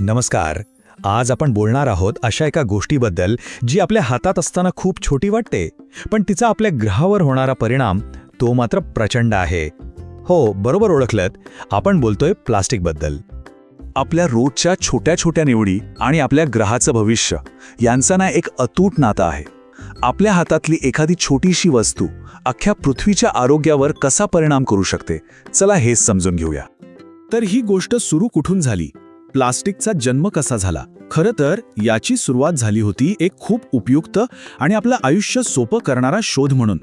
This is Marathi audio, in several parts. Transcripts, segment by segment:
नमस्कार. आज आपण बोलणार आहोत अशा एका गोष्टीबद्दल जी आपल्या हातात असताना खूप छोटी वाटते पण तिचा आपल्या ग्रहावर होणारा परिणाम तो मात्र प्रचंड आहे. हो बरोबर ओळखलत. आपण बोलतोय प्लास्टिकबद्दल आपल्या रोजच्या छोट्या छोट्या निवडी आणि आपल्या ग्रहाचं भविष्य यांचा ना एक अतूट नातं आहे. आपल्या हातातली एखादी छोटीशी वस्तू अख्ख्या पृथ्वीच्या आरोग्यावर कसा परिणाम करू शकते? चला हेच समजून घेऊया. तर ही गोष्ट सुरू कुठून झाली? प्लास्टिकचा जन्म कसा झाला? खरं तर याची सुरुवात झाली होती एक खूप उपयुक्त आणि आपलं आयुष्य सोपं करणारा शोध म्हणून.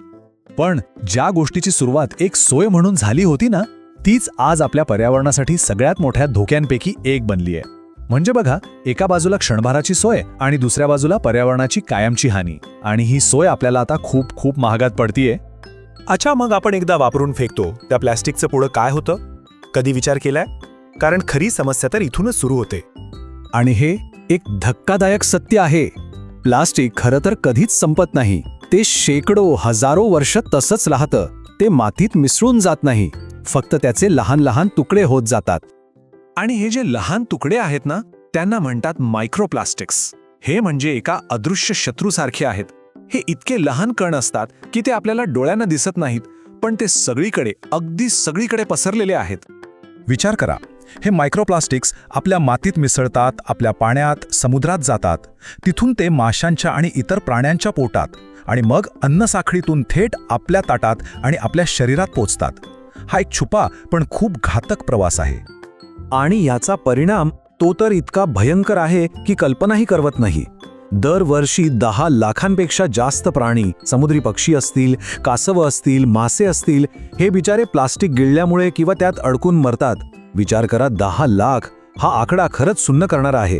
पण ज्या गोष्टीची सुरुवात एक सोय म्हणून झाली होती ना तीच आज आपल्या पर्यावरणासाठी सगळ्यात मोठ्या धोक्यांपैकी एक बनली आहे. म्हणजे बघा एका बाजूला क्षणभाराची सोय आणि दुसऱ्या बाजूला पर्यावरणाची कायमची हानी. आणि ही सोय आपल्याला आता खूप खूप महागात पडतीये. अच्छा मग आपण एकदा वापरून फेकतो. त्या प्लॅस्टिकचं पुढं काय होतं? कधी विचार केलाय? कारण खरी समस्या तर इथूनच सुरू होते. आणि हे एक धक्कादायक सत्य आहे. प्लास्टिक खरं तर कधीच संपत नाही. ते शेकडो हजारो वर्ष तसंच राहतं. ते मातीत मिसळून जात नाही. फक्त त्याचे लहान लहान तुकडे होत जातात. आणि हे जे लहान तुकडे आहेत ना त्यांना म्हणतात मायक्रोप्लास्टिक्स हे म्हणजे एका अदृश्य शत्रूसारखे आहेत. हे इतके लहान कण असतात की ते आपल्याला डोळ्यांना दिसत नाहीत पण ते सगळीकडे अगदी सगळीकडे पसरलेले आहेत. विचार करा. हे मायक्रोप्लास्टिक्स आपल्या मातीत मिसळतात आपल्या पाण्यात समुद्रात जातात. तिथून ते माशांच्या आणि इतर प्राण्यांच्या पोटात आणि मग अन्नसाखळीतून थेट आपल्या ताटात आणि आपल्या शरीरात पोचतात. हा एक छुपा पण खूप घातक प्रवास आहे. आणि याचा परिणाम तो तर इतका भयंकर आहे की कल्पनाही करवत नाही. दरवर्षी दहा लाखांपेक्षा जास्त प्राणी समुद्री पक्षी असतील कासवं असतील मासे असतील हे बिचारे प्लास्टिक गिळल्यामुळे किंवा त्यात अडकून मरतात. विचार करा दहा लाख हा आकडा खरंच सुन्न करणारा आहे.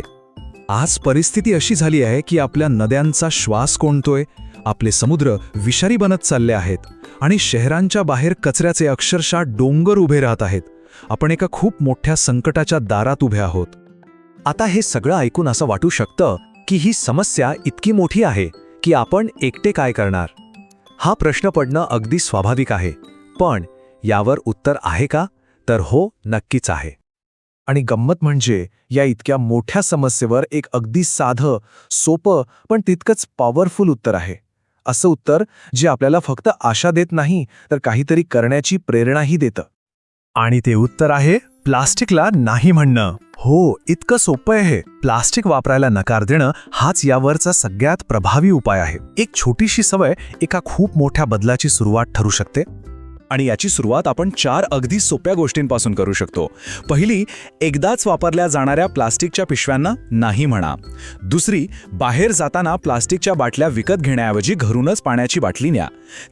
आज परिस्थिती अशी झाली आहे की आपल्या नद्यांचा श्वास कोणतोय आपले समुद्र विषारी बनत चालले आहेत आणि शहरांच्या बाहेर कचऱ्याचे अक्षरशः डोंगर उभे राहत आहेत. आपण एका खूप मोठ्या संकटाच्या दारात उभे आहोत. आता हे सगळं ऐकून असं वाटू शकतं की ही समस्या इतकी मोठी आहे की आपण एकटे काय करणार? हा प्रश्न पडणं अगदी स्वाभाविक आहे. पण यावर उत्तर आहे का? तर हो नक्कीच आहे. आणि गंमत म्हणजे या इतक्या मोठ्या समस्येवर एक अगदी साधं सोपं पण तितकंच पॉवरफुल उत्तर आहे. असं उत्तर जे आपल्याला फक्त आशा देत नाही तर काहीतरी करण्याची प्रेरणाही देतं. आणि ते उत्तर आहे प्लास्टिकला नाही म्हणणं. हो इतकं सोपं आहे. हे. प्लास्टिक वापरायला नकार देणं हाच यावरचा सगळ्यात प्रभावी उपाय आहे. एक छोटीशी सवय एका खूप मोठ्या बदलाची सुरुवात ठरू शकते. आणि याची सुरुवात आपण चार अगदी सोप्या गोष्टींपासून करू शकतो. पहिली एकदाच वापरल्या जाणाऱ्या प्लास्टिकच्या पिशव्यांना नाही म्हणा. दुसरी बाहेर जाताना प्लास्टिकच्या बाटल्या विकत घेण्याऐवजी घरूनच पाण्याची बाटली न्या.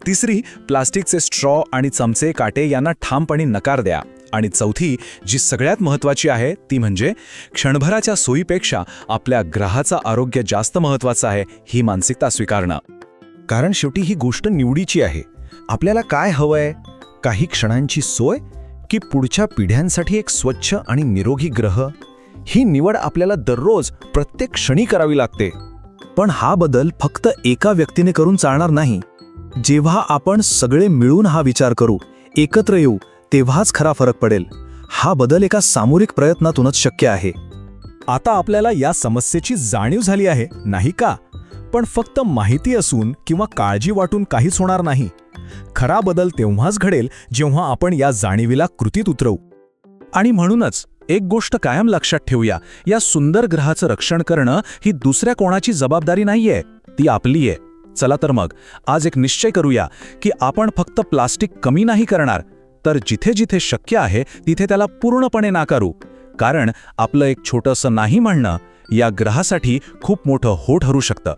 तिसरी प्लास्टिकचे स्ट्रॉ आणि चमचे काटे यांना ठामपणे नकार द्या. आणि चौथी जी सगळ्यात महत्त्वाची आहे ती म्हणजे क्षणभराच्या सोयीपेक्षा आपल्या ग्रहाचं आरोग्य जास्त महत्त्वाचं आहे ही मानसिकता स्वीकारणं. कारण शेवटी ही गोष्ट निवडीची आहे. आपल्याला काय हवंय? काही क्षणांची सोय की पुढच्या पिढ्यांसाठी एक स्वच्छ आणि निरोगी ग्रह? ही निवड आपल्याला दररोज प्रत्येक क्षणी करावी लागते. पण हा बदल फक्त एका व्यक्तीने करून चालणार नाही. जेव्हा आपण सगळे मिळून हा विचार करू एकत्र येऊ तेव्हाच खरा फरक पडेल. हा बदल एका सामूहिक प्रयत्नातूनच शक्य आहे. आता आपल्याला या समस्येची जाणीव झाली आहे नाही का? पण फक्त माहिती असून किंवा काळजी वाटून काहीच होणार नाही. खरा बदल तेव्हाच घडेल जेव्हा आपण या जाणीवीला कृतीत उतरवू. आणि म्हणूनच एक गोष्ट कायम लक्षात ठेवूया या सुंदर ग्रहाचं रक्षण करणं ही दुसऱ्या कोणाची जबाबदारी नाहीये ती आपली आहे. चला तर मग आज एक निश्चय करूया की आपण फक्त प्लास्टिक कमी नाही करणार तर जिथे जिथे शक्य आहे तिथे त्याला पूर्णपणे नाकारू. कारण आपलं एक छोटंसं नाही म्हणणं या ग्रहासाठी खूप मोठं हो ठरू शकतं.